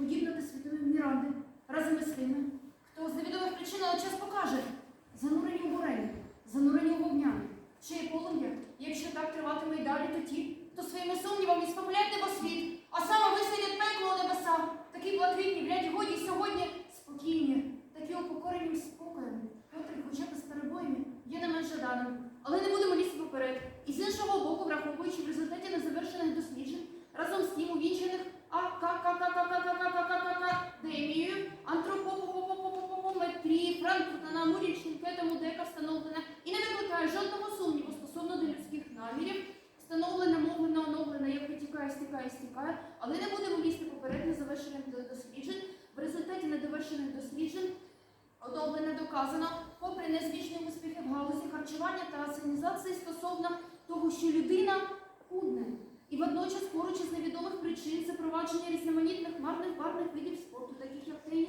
подібно до світової Міранди, разом із тими, хто з невідомих причин, але час покаже. Занурені у бурені, занурені у вогнями. Є полум'я, якщо так триватиме й далі, то ті, хто своїми сумнівами спопулять небосвіт, а саме висадять пекло небеса, такі блакитні, блядь, годі сьогодні спокійні, такі упокоренім спокоєм, котрий хоча б з перебоями є не менш жаданим. Але не будемо лізти поперед. І з іншого боку, враховуючи в результаті незавершених досліджень, разом з тим увінчених академією, антропопопопопопометрії, Франкфурта на Амурі, Шінкетом Удека встановлена і не викликає жодного сумніву стосовно до людських намірів, встановлена, мовлена, оновлена, як витікає, стікає, стікає, але не будемо лізти поперед незавершених до- досліджень. В результаті недовершених досліджень оновлено доказано, попри незвичні успіхи в галузі харчування та асенізації стосовно того, що людина худне. І водночас, поруч із невідомих причин, запровадження різноманітних марних барних видів спорту, таких як теніс,